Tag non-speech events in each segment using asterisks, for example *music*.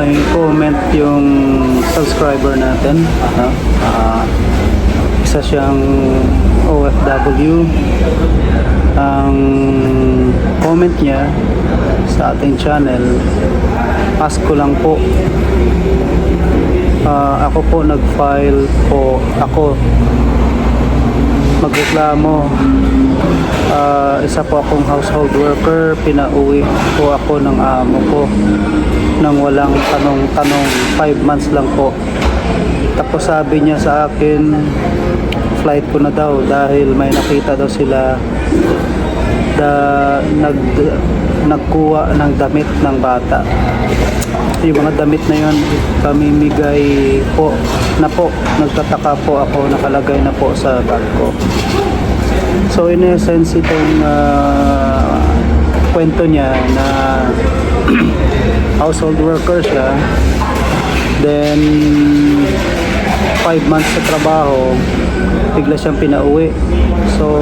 may comment yung subscriber natin. Ano? Ah, isa siyang OFW. Ang comment niya sa ating channel, ask ko lang po. Ah, ako po nag-file po, ako magreklamo. Ah, isa po akong household worker, pinauwi po ako ng amo ko nang walang tanong-tanong 5 months lang po. Tapos sabi niya sa akin, flight ko na daw dahil may nakita daw sila da, nag, nagkuha ng damit ng bata. Yung mga damit na yun, pamimigay po na po. Nagtataka po ako, nakalagay na po sa bag ko. So in essence, itong ah, kwento niya na *clears throat* household worker siya, then 5 months sa trabaho, bigla siyang pinauwi. So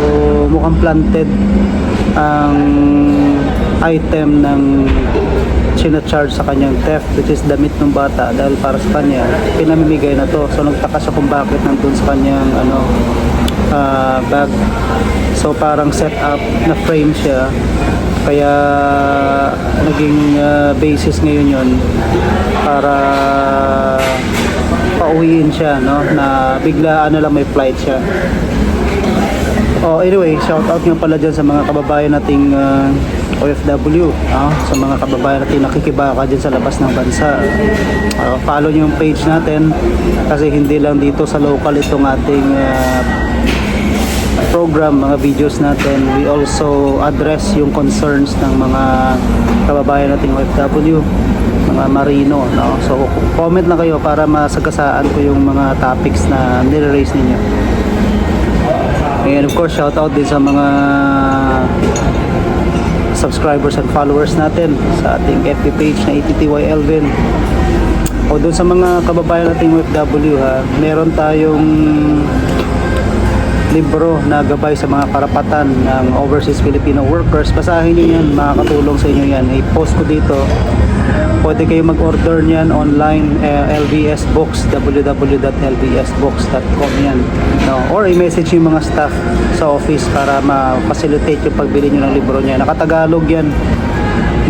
mukhang planted ang item ng sinacharge sa kanyang theft which is damit ng bata dahil para sa kanya pinamimigay na to. So nagtaka siya kung bakit nandun sa kanyang ano ah, bag. So parang set up na frame siya. Kaya naging ah, basis ngayon yon para pauwiin siya no na bigla ano lang may flight siya. Oh, anyway, shout out nga pala dyan sa mga kababayan nating uh, OFW, ah, sa mga kababayan natin nakikibaka dyan sa labas ng bansa. Ah, follow nyo yung page natin kasi hindi lang dito sa local itong ating ah, program, mga videos natin. We also address yung concerns ng mga kababayan nating OFW mga marino no? so comment na kayo para masagasaan ko yung mga topics na nire-raise ninyo And of course, shout out din sa mga subscribers and followers natin sa ating FB page na ETTY Elvin. O doon sa mga kababayan nating OFW ha, meron tayong libro na gabay sa mga karapatan ng overseas Filipino workers. Basahin niyo yan, makakatulong sa inyo yan. I-post ko dito. Pwede kayo mag-order niyan online, eh, LBS Books, www.lbsbooks.com yan. No? Or i-message yung mga staff sa office para ma-facilitate yung pagbili nyo ng libro niya. Nakatagalog yan.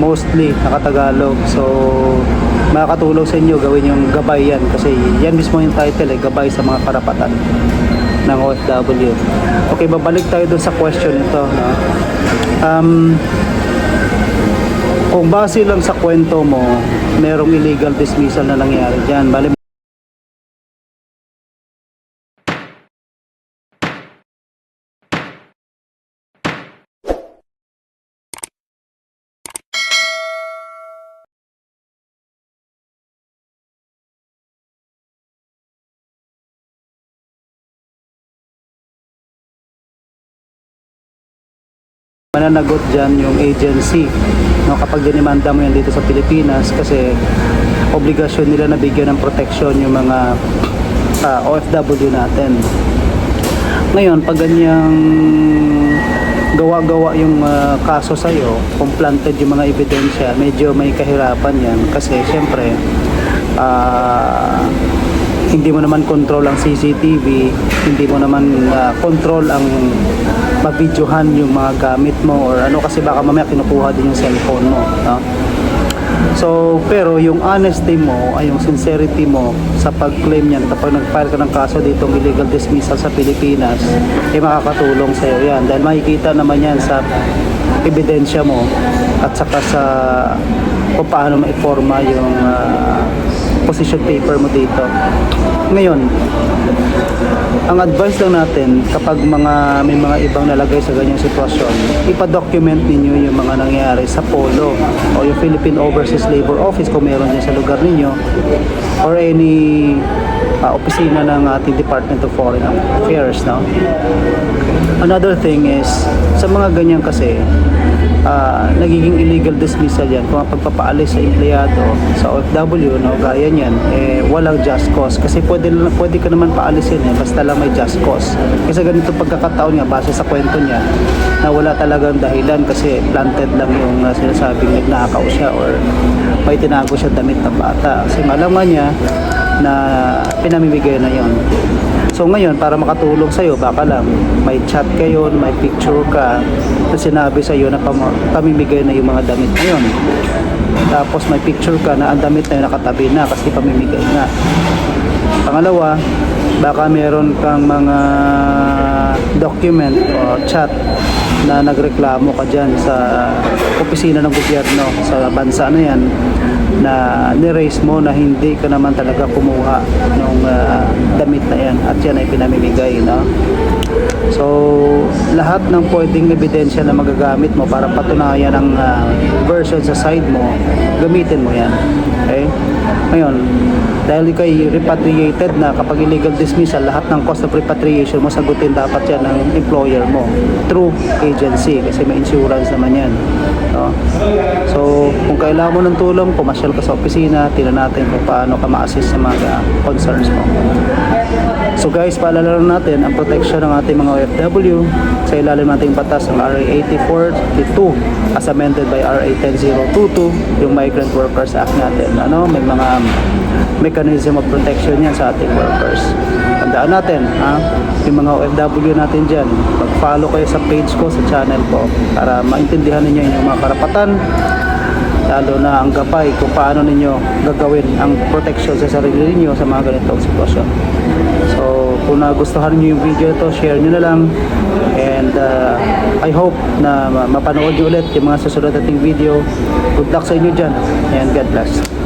Mostly nakatagalog. So, makakatulong sa inyo gawin yung gabay yan. Kasi yan mismo yung title eh, gabay sa mga karapatan ng OFW. Okay, babalik tayo dun sa question ito. No? Um, kung base lang sa kwento mo, merong illegal dismissal na nangyari dyan. Bali, mananagot dyan yung agency. No, kapag dinimanda mo yan dito sa Pilipinas kasi obligasyon nila na bigyan ng proteksyon yung mga ah, OFW natin. Ngayon pag ganyang gawa-gawa yung ah, kaso sa'yo kung planted yung mga ebidensya medyo may kahirapan yan kasi syempre ah hindi mo naman control ang CCTV, hindi mo naman ah, control ang mabidyohan yung mga gamit mo or ano kasi baka mamaya kinukuha din yung cellphone mo. No? So, pero yung honesty mo, ay yung sincerity mo sa pag-claim niyan kapag nag-file ka ng kaso dito ng illegal dismissal sa Pilipinas, eh makakatulong sa iyo yan. Dahil makikita naman yan sa ebidensya mo at saka sa kung paano maiforma yung ah, position paper mo dito. Ngayon, ang advice lang natin kapag mga may mga ibang nalagay sa ganyang sitwasyon, ipa-document ninyo yung mga nangyayari sa POLO o yung Philippine Overseas Labor Office kung meron dyan sa lugar ninyo or any uh, opisina ng ating Department of Foreign Affairs. No? Another thing is, sa mga ganyan kasi, ah, nagiging illegal dismissal yan. Kung pagpapaalis sa empleyado sa OFW no gaya niyan eh walang just cause. Kasi pwede pwede ka naman paalisin eh basta lang may just cause. Kasi ganito pagkakataon nga base sa kwento niya na wala talagang dahilan kasi planted lang yung uh, sinasabing nagnakaw siya or may tinago siya damit ng bata. Kasi malaman niya na pinamimigay na yon So ngayon, para makatulong sa'yo, baka lang may chat kayo, may picture ka na sinabi sa'yo na pam- pamimigay na yung mga damit na yun. Tapos may picture ka na ang damit na yun nakatabi na kasi pamimigay na. Pangalawa, baka meron kang mga document o chat na nagreklamo ka dyan sa opisina ng gobyerno sa bansa na yan na niraise mo na hindi ka naman talaga kumuha ng damit na yan at yan ay pinamimigay no? So, lahat ng pwedeng ebidensya na magagamit mo para patunayan ang ah, version sa side mo, gamitin mo yan. Okay? Ngayon, dahil ikay repatriated na kapag illegal dismissal, lahat ng cost of repatriation mo, sagutin dapat yan ng employer mo through agency kasi may insurance naman yan. No? So, kung kailangan mo ng tulong, pumasyal ka sa opisina, tinan natin kung paano ka ma-assist sa mga concerns mo. So guys, paalala lang natin ang protection ng ating mga OFW sa ilalim nating batas ng RA 8452 as amended by RA 10022 yung Migrant Workers Act natin. Ano, may mga mechanism of protection yan sa ating workers. Tandaan natin, ha? yung mga OFW natin dyan, mag-follow kayo sa page ko, sa channel ko para maintindihan ninyo yung mga karapatan lalo na ang gabay kung paano ninyo gagawin ang protection sa sarili ninyo sa mga ganitong sitwasyon. Kung nagustuhan niyo yung video ito, share niyo na lang. And uh, I hope na ma- mapanood niyo ulit yung mga susunod nating video. Good luck sa inyo dyan. And God bless.